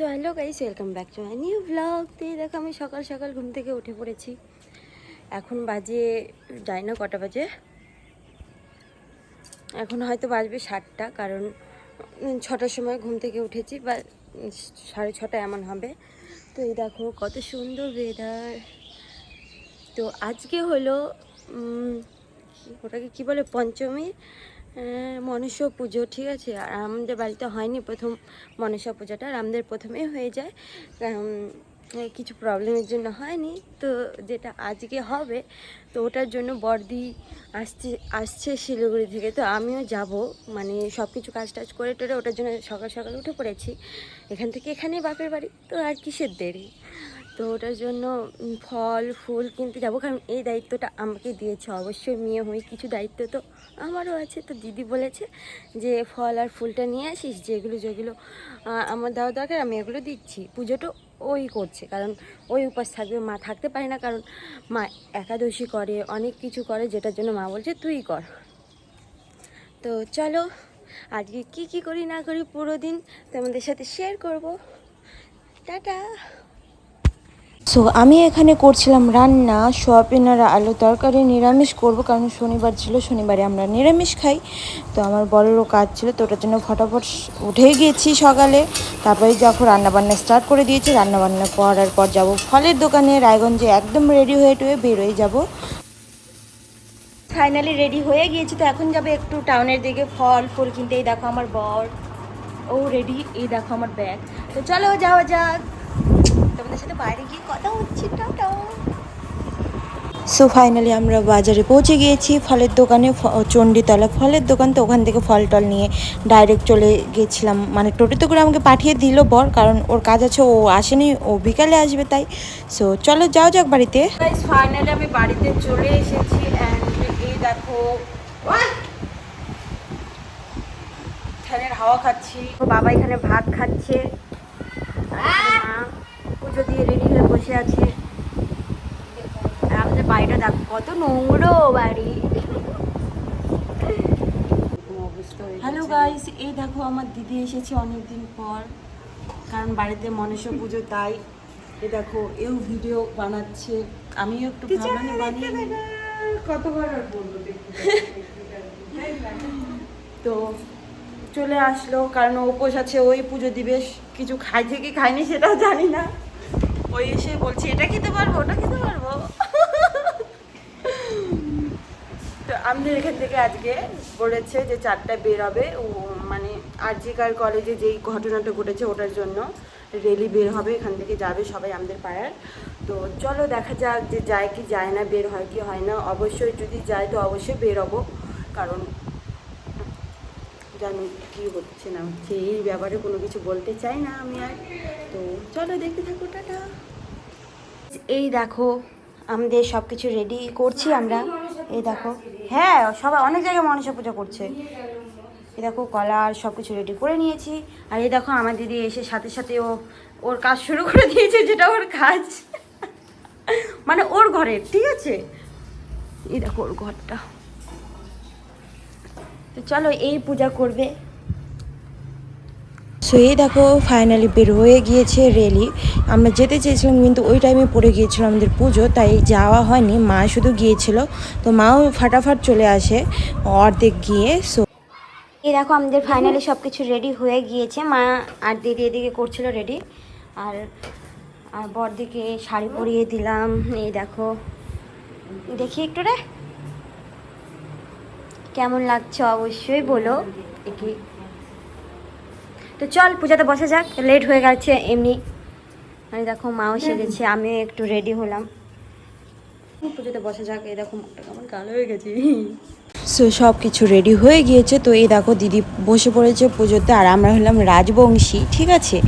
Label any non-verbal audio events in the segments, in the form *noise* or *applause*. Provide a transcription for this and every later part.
So hello guys welcome back to my new blog দিয়ে দেখো, আমি সকাল সকাল ঘুম থেকে উঠে পড়েছি। এখন বাজে যাই না কটা বাজে। এখন হয়তো বাজবে সাতটা, কারণ ছটার সময় ঘুম থেকে উঠেছি, বা, সাড়ে ছটা এমন হবে। তো এই দেখো, কত সুন্দর ওয়েদার তো আজকে হলো ওটাকে কি বলে, পঞ্চমী? মনসা পুজো, ঠিক আছে? আর আমাদের বাড়িতে হয়নি প্রথম মনসা পুজোটা, আর আমাদের প্রথমেই হয়ে যায়। কিছু প্রবলেমের জন্য হয়নি। তো যেটা আজকে হবে, তো ওটার জন্য বর্দি আসছে আসছে শিলিগুড়ি থেকে। তো আমিও যাব। মানে সব কিছু কাজ টাজ করে টোরে ওটার জন্য সকাল সকাল উঠে পড়েছি। এখান থেকে এখানেই বাপের বাড়ি। তো আর কিসের দেরি? তো ওটার জন্য ফল, ফুল কিনতে যাব। কারণ এই দায়িত্বটা আমাকে দিয়েছে। অবশ্যই মেয়ে হয়ে কিছু দায়িত্ব তো আমারও আছে। তো দিদি বলেছে যে, ফল আর ফুলটা নিয়ে আসিস, যেগুলো যেগুলো আমার দেওয়া দরকার, আমি এগুলো দিচ্ছি। পুজোটা ওই করছে। কারণ ওই উপাস থাকবে, মা থাকতে পারে না। কারণ মা একাদশী করে, অনেক কিছু করে, যেটার জন্য মা বলছে তুই কর। তো চলো, আজকে কি কি করি না করি পুরো দিন তোমাদের সাথে শেয়ার করব। টাটা! সো আমি এখানে করছিলাম রান্না, সোয়াবিন আর আলু তরকারি নিরামিষ করব কারণ শনিবার ছিল, শনিবারে আমরা নিরামিষ খাই। তো আমার বড়েরও কাজ ছিল, তো ওটার জন্য ফটাফট উঠে গিয়েছি সকালে। তারপরে যখন রান্নাবান্না স্টার্ট করে দিয়েছি, রান্নাবান্না করার পর যাব ফলের দোকানে। রায়গঞ্জে একদম রেডি হয়ে টুয়ে বেরোয় যাব। ফাইনালি রেডি হয়ে গিয়েছি, তো এখন যাবে একটু টাউনের দিকে। ফল, ফুল কিনতে। এই দেখো আমার বর। ও রেডি এই দেখো আমার ব্যাগ তো চলো যাওয়া যাক। তোমাদের সাথে বাইরে গিয়ে কথা হচ্ছে টাটা। সো ফাইনালি আমরা বাজারে পৌঁছে গিয়েছি ফলের দোকানে চণ্ডীতলা ফলের দোকান তো ওখান থেকে ফল টল নিয়ে ডাইরেক্ট চলে গেছিলাম মানে টোটোতে করে আমাকে পাঠিয়ে দিল বর কারণ ওর কাজ আছে ও আসেনি ও বিকালে আসবে তাই। সো চলো যাও যাক বাড়িতে। ফাইনালি আমি বাড়িতে চলে এসেছি এই দেখো ফ্যানের হাওয়া খাচ্ছি। বাবা এখানে ভাত খাচ্ছে। পুজো দিয়ে রেডি হয়ে বসে আছে। আর আমাদের বাড়িটা দেখো কত নোংরো বাড়ি। হ্যালো গাইস এই দেখো আমার দিদি এসেছে অনেকদিন পর কারণ বাড়িতে মনসা পুজো তাই। এ দেখো এও ভিডিও বানাচ্ছে। আমিও একটু ভাবলাম বানিয়ে। তো চলে আসলো কারণ ও উপোস আছে ওই পুজো দিবে। কিছু খাইছে কি খায়নি সেটাও জানি না। ওই এসে বলছে, এটা খেতে পারব, ওটা খেতে পারব? তো আমাদের এখান থেকে আজকে বলেছে যে চারটায় বের হবে ও মানে আরজিকার কলেজে যেই ঘটনাটা ঘটেছে ওটার জন্য রেলি বের হবে, এখান থেকে যাবে সবাই আমাদের পাড়ার। তো চলো দেখা যাক যে যায় কি যায় না, বের হয় কি হয় না। অবশ্যই যদি যায় তো অবশ্যই বের হব কারণ জানি কি হচ্ছে না হচ্ছে, এই ব্যাপারে কোনো কিছু বলতে চাই না আমি আর। তো চলো দেখতে থাকো, টাটা। এই দেখো, আমাদের সব কিছু রেডি করছি আমরা। এই দেখো হ্যাঁ সবাই অনেক জায়গায় মনসা পূজা করছে। এই দেখো কলা আর সব কিছু রেডি করে নিয়েছি। আর এই দেখো, আমার দিদি এসে সাথে সাথে ও, ওর কাজ শুরু করে দিয়েছে, যেটা ওর কাজ। মানে ওর ঘরের, ঠিক আছে? এই দেখো, ওর ঘরটা। তো চলো এই পূজা করবে। সো এই দেখো ফাইনালি বের হয়ে গিয়েছে রেলি আমরা যেতে চেয়েছিলাম কিন্তু ওই টাইমে পড়ে গিয়েছিল আমাদের পুজো তাই যাওয়া হয়নি। মা শুধু গিয়েছিল। তো মাও ফাটাফাট চলে আসে অর্ধেক গিয়ে সো এই দেখো আমাদের ফাইনালি সব কিছু রেডি হয়ে গিয়েছে। মা আর দিদি এদিকে করছিল রেডি আর আর বরদিকে শাড়ি পরিয়ে দিলাম। এই দেখো দেখি একটু রে। কেমন লাগছে অবশ্যই বলো। দেখি তো চল, পূজাতে বসা যাক লেট হয়ে গেছে এমনি। মানে দেখো, মাও সেজেছে আমিও একটু রেডি হলাম। পুজোতে বসা যাক, এই দেখো কেমন কালো হয়ে গেছে। সো সব কিছু রেডি হয়ে গিয়েছে। তো এই দেখো দিদি বসে পড়েছে পুজোতে আর আমরা হলাম রাজবংশী, ঠিক আছে?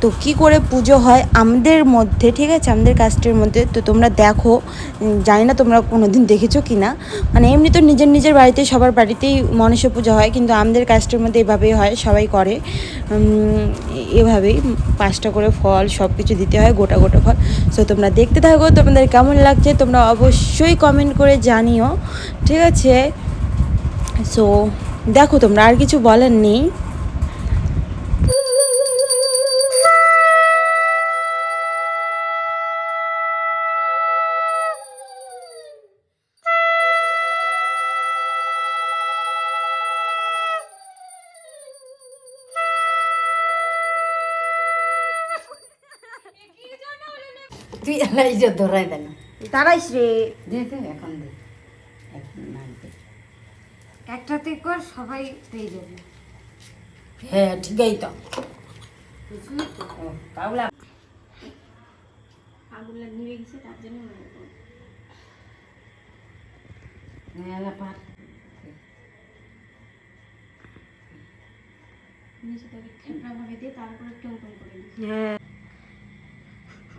তো কি করে পুজো হয় আমাদের মধ্যে, ঠিক আছে? আমাদের কাস্টের মধ্যে। তো তোমরা দেখো জানি না তোমরা কোনো দিন দেখেছ কি না। মানে এমনি তো নিজের নিজের বাড়িতে, সবার বাড়িতেই মনসা পুজো হয়, কিন্তু আমাদের কাস্টের মধ্যে এভাবেই হয়, সবাই করে। এভাবেই পাঁচটা করে ফল সব কিছু দিতে হয়, গোটা গোটা ফল। সো তোমরা দেখতে থাকো, তোমাদের কেমন লাগছে, তোমরা অবশ্যই কমেন্ট করে জানিও, ঠিক আছে? সো দেখো তোমরা আর কিছু বলার নেই। তুই এলাই যে ধরাই দেন তারাইস রে। দেখুন এখন। একটাতে কর সবাই পেয়ে যাবে। হ্যাঁ ঠিকই তো। নিভে গেছে তার জন্য মেলা তাকে হ্যাঁ।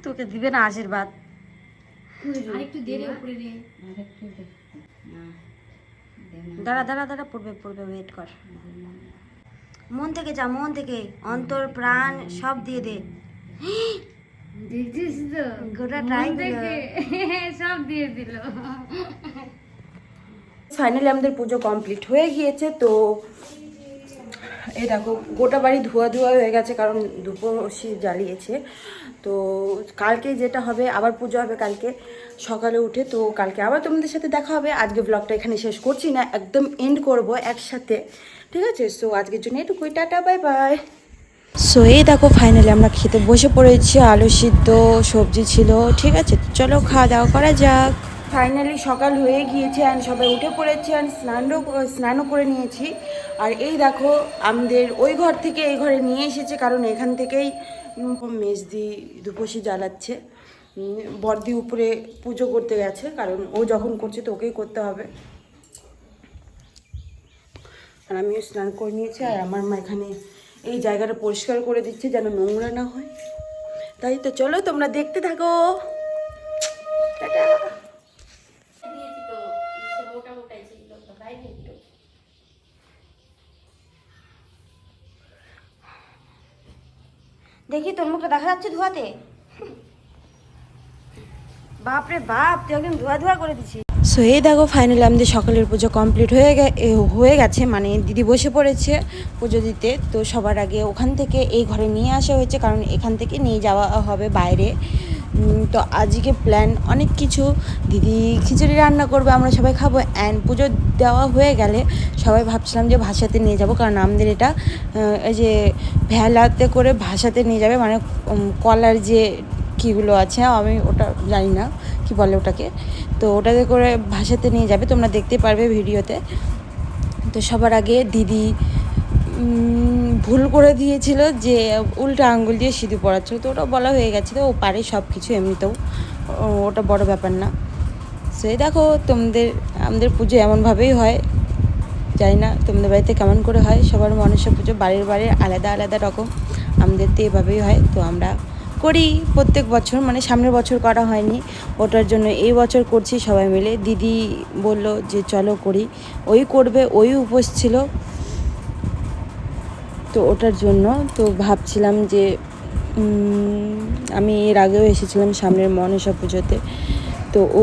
তোকে দিবে না আশীর্বাদ। আর একটু দেরে উপরে রে আরেকটু না দাঁড়া দাঁড়া দাঁড়া পড়বে পড়বে ওয়েট কর। মন থেকে যা মন থেকে। অন্তর প্রাণ সব দিয়ে দে। দেখছিস তো? গোটা ট্রাই দেখে *laughs* সব দিয়ে দিল। ফাইনালি আমাদের পুজো কমপ্লিট হয়ে গিয়েছে তো এই দেখো, গোটা বাড়ি ধোয়া ধোয়া হয়ে গেছে কারণ দুপুরসি জ্বালিয়েছে। তো কালকে যেটা হবে, আবার পুজো হবে কালকে। সকালে উঠে তো কালকে আবার তোমাদের সাথে দেখা হবে। আজকে ব্লগটা এখানে শেষ করছি না, একদম এন্ড করব একসাথে। ঠিক আছে? সো আজকের জন্য এটুকুই, টাটা বাই বাই সো এই দেখো ফাইনালি আমরা খেতে বসে পড়েছি, আলু সিদ্ধ, সবজি ছিল। ঠিক আছে? চলো, খাওয়া দাওয়া করা যাক। ফাইনালি সকাল হয়ে গিয়েছে অ্যান্ড সবাই উঠে পড়েছে অ্যান্ড স্নানও স্নানও করে নিয়েছি। আর এই দেখো, আমাদের ওই ঘর থেকে এই ঘরে নিয়ে এসেছে, কারণ এখান থেকেই মেজদি দুপসি জ্বালাচ্ছে। বর্দি উপরে পুজো করতে গেছে, কারণ ও যখন করছে তো ওকেই করতে হবে। আর আমিও স্নান করে নিয়েছি, আর আমার মা এখানে এই জায়গাটা পরিষ্কার করে দিচ্ছে, যেন নোংরা না হয়। তাই তো চলো, তোমরা দেখতে থাকো। টাটা। দেখি তোর মুখটা দেখা যাচ্ছে ধোয়াতে। বাপরে বাপ, তুই একদম ধোয়া ধোয়া করে দিছিস। সো এই দেখো ফাইনালি আমাদের সকালের পুজো কমপ্লিট হয়ে গে হয়ে গেছে মানে দিদি বসে পড়েছে পুজো দিতে। তো সবার আগে ওখান থেকে এই ঘরে নিয়ে আসা হয়েছে, কারণ এখান থেকে নিয়ে যাওয়া হবে বাইরে। তো আজকে প্ল্যান অনেক কিছু। দিদি খিচুড়ি রান্না করবে, আমরা সবাই খাব অ্যান্ড পুজো দেওয়া হয়ে গেলে সবাই ভাবছিলাম যে ভাষাতে নিয়ে যাব, কারণ আমাদের এটা এই যে ভেলাতে করে ভাষাতে নিয়ে যাবে মানে কলার যে কীগুলো আছে, আমি ওটা জানি না কি বলে ওটাকে। তো ওটাতে করে ভাষাতে নিয়ে যাবে, তোমরা দেখতে পারবে ভিডিওতে। তো সবার আগে দিদি ভুল করে দিয়েছিল যে উল্টা আঙ্গুল দিয়ে সিঁদুর পড়াচ্ছিল তো ওটা বলা হয়ে গেছে তো ও পারে সব কিছু এমনিতেও ওটা বড় ব্যাপার না। সেই দেখো, তোমাদের, আমাদের পুজো এমনভাবেই হয়। জানি না তোমাদের বাড়িতে কেমন করে হয়। সবার মনসা পুজো বাড়ির বাড়ির আলাদা আলাদা রকম। আমাদের তো এভাবেই হয়। তো আমরা করি। প্রত্যেক বছর মানে সামনের বছর করা হয়নি। ওটার জন্য এই বছর করছি সবাই মিলে। দিদি বলল যে চলো করি। ওই করবে, ওই উপোস ছিল। তো ওটার জন্য তো ভাবছিলাম যে আমি এর আগেও এসেছিলাম সামনের মনসা পুজোতে। তো ও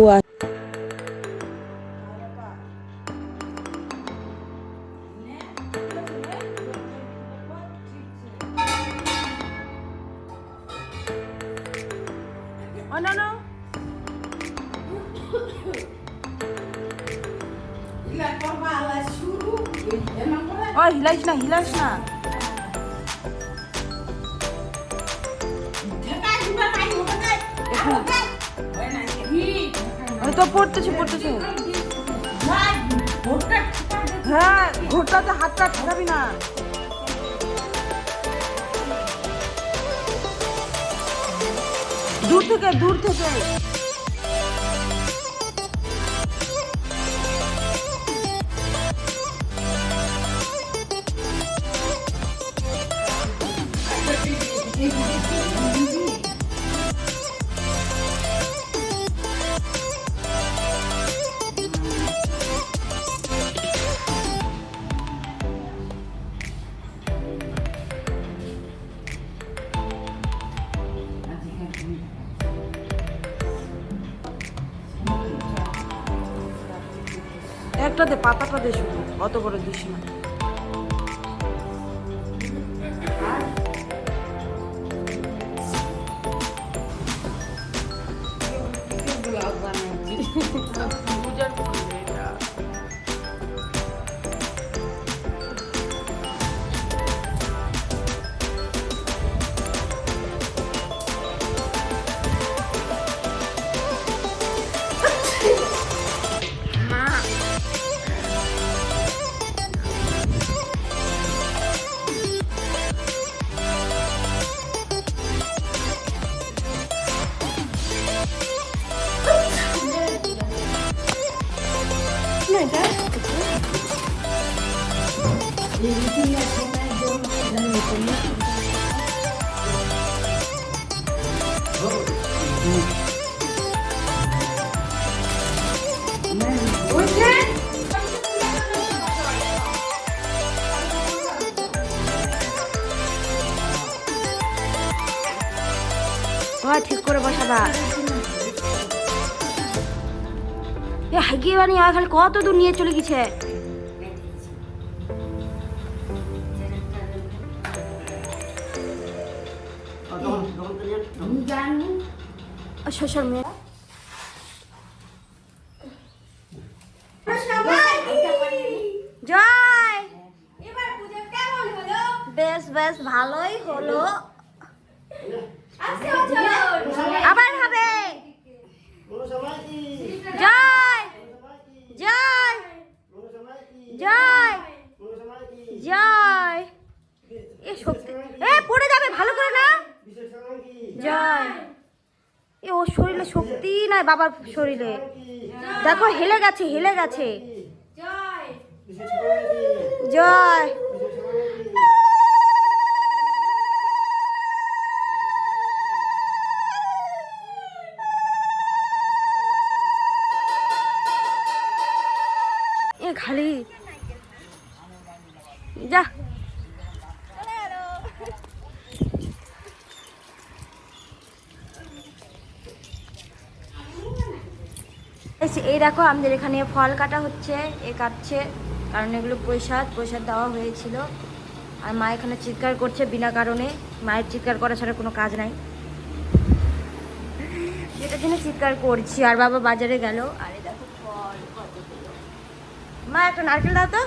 Oh, no, no. হিলাইস না হিলাইস না আমি তো পড়তেছি পড়তেছি। হ্যাঁ ঘুরটাতে হাতটা ঠেকাবি না। দূর থেকে দূর থেকে দে পাতা শুধু অত বড় দিস না ঠিক করে বসাবা। এ হাগিয়ে খালি কত দূর নিয়ে চলে গেছে? শ্বশুর মেয়ে জয় বেশ ভালোই হলো। আবার হবে। জয়। জয়। জয়। জয়। এ সত্যি এ পড়ে যাবে ভালো করে না? জয়। এ ওর শরীরে শক্তি নাই বাবার শরীরে। দেখো হেলে গেছে হেলে গেছে। জয়। জয়। এ, খালি। যা। এই দেখো, আমাদের এখানে ফল কাটা হচ্ছে, এ কাটছে, কারণ এগুলো প্রসাদ প্রসাদ দেওয়া হয়েছিল। আর মা এখানে চিৎকার করছে বিনা কারণে। মায়ের চিৎকার করা ছাড়া কোনো কাজ নাই। সেটার জন্য চিৎকার করছি, আর বাবা বাজারে গেল, আর এই দেখো ফল কতগুলো মা, একটা নারকেল দাও তো।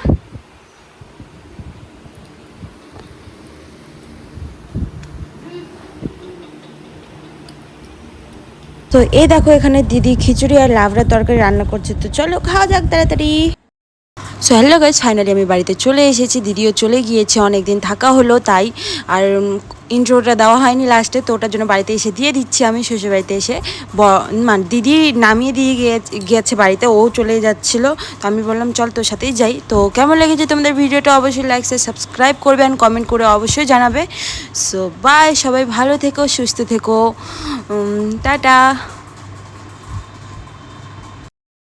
তো এই দেখো এখানে দিদি খিচুড়ি আর লাভরা তরকারি রান্না করছে। তো চলো খাওয়া যাক তাড়াতাড়ি। সো হ্যালো গাইজ ফাইনালি আমি বাড়িতে চলে এসেছি। দিদিও চলে গিয়েছে অনেক দিন থাকা হলো তাই। আর ইন্ট্রোটা দেওয়া হয়নি লাস্টে তো ওটার জন্য বাড়িতে এসে দিয়ে দিচ্ছি আমি শ্বশুর বাড়িতে এসে। ব- মানে দিদি নামিয়ে দিয়ে গিয়ে- গিয়েছে বাড়িতে, ও চলে যাচ্ছিল। তো আমি বললাম, চল তোর সাথেই যাই। তো কেমন লেগেছে তোমাদের ভিডিওটা অবশ্যই লাইক সাবস্ক্রাইব করবে অ্যান্ড কমেন্ট করে অবশ্যই জানাবে। সো বাই সবাই ভালো থেকো, সুস্থ থেকো। টাটা।